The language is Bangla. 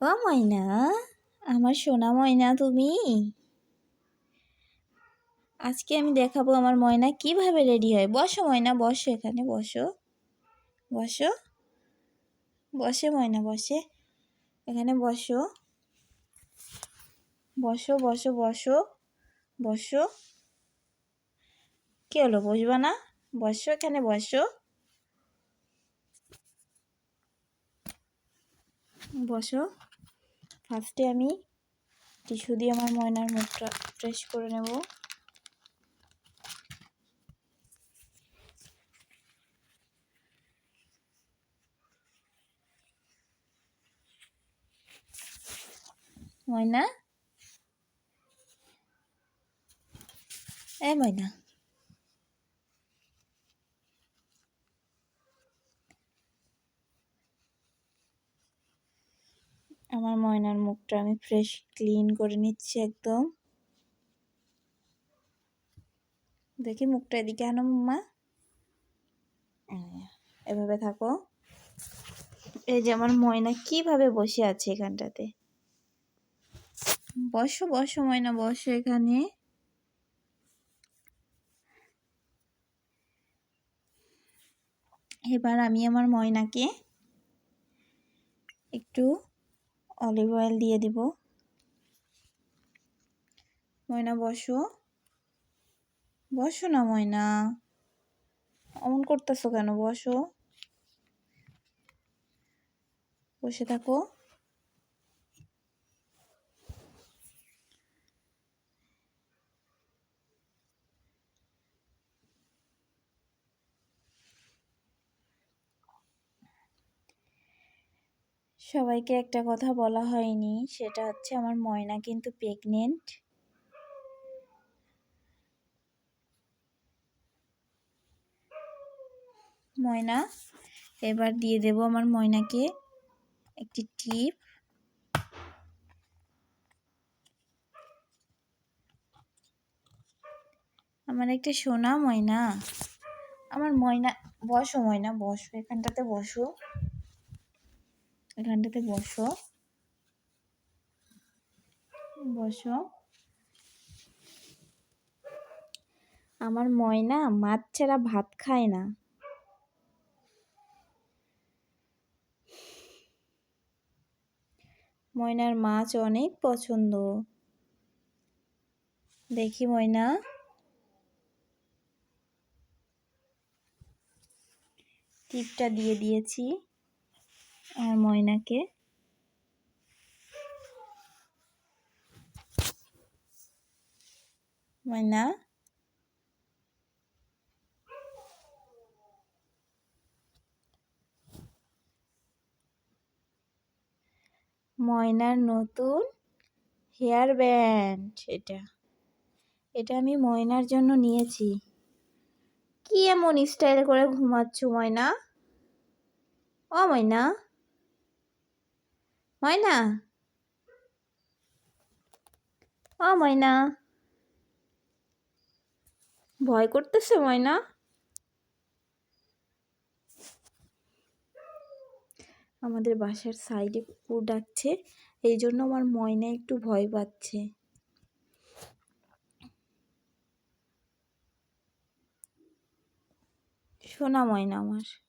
ও ময়না, আমার সোনা ময়না তুমি? আজকে আমি দেখাবো আমার ময়না কীভাবে রেডি হয়। বসো ময়না, বসো এখানে, বসো। বসো। বসে ময়না, বসে। এখানে বসো। বসো বসো বসো। বসো। কী হলো, বসবা না? বসো এখানে, বসো। বসো। ফার্স্টে আমি টিস্যু দিয়ে আমার ময়নার মুখটা ফ্রেশ করে নেব। ময়না? এ ময়না। আমার ময়নার মুখটা আমি ফ্রেশ ক্লিন করে নিচ্ছি একদম। দেখি মুখটা এদিকে আনো মা। এভাবে থাকো। এই যে আমার ময়না কীভাবে বসে আছে এখানটাতে? বসো বসো ময়না, বসো এখানে। এবার আমি আমার ময়নাকে একটু অলিভ অয়েল দিয়ে দিব। ময়না, বসো। বসো না ময়না। অমন করতেছো কেন? বসো। বসে থাকো। সবাইকে একটা কথা বলা হয়নি, সেটা হচ্ছে আমার ময়না কিন্তু প্রেগনেন্ট ময়না, এবার দিয়ে দেব আমার ময়নাকে একটি টিপ আমার একটা সোনা ময়না। আমার ময়না, বসো ময়না, বসো, এখানটাতে বসো। এখানটাতে বসো। বসো। আমার ময়না মাছ ছাড়া ভাত খায় না। ময়নার মাছ অনেক পছন্দ। দেখি ময়না। টিপটা দিয়ে দিয়েছি। ময়নাকে। ময়না? ময়নার নতুন হেয়ার ব্যান্ড এটা এটা আমি ময়নার জন্য নিয়েছি। কি এমন স্টাইল করে ঘুমাচ্ছ ময়না? ও ময়না? ময়না? ও ময়না। ভয় করতেছে ময়না? আমাদের বাসার সাইডে কুকুর ডাকছে এই জন্য আমার ময়না একটু ভয় পাচ্ছে। সোনা ময়না আমার।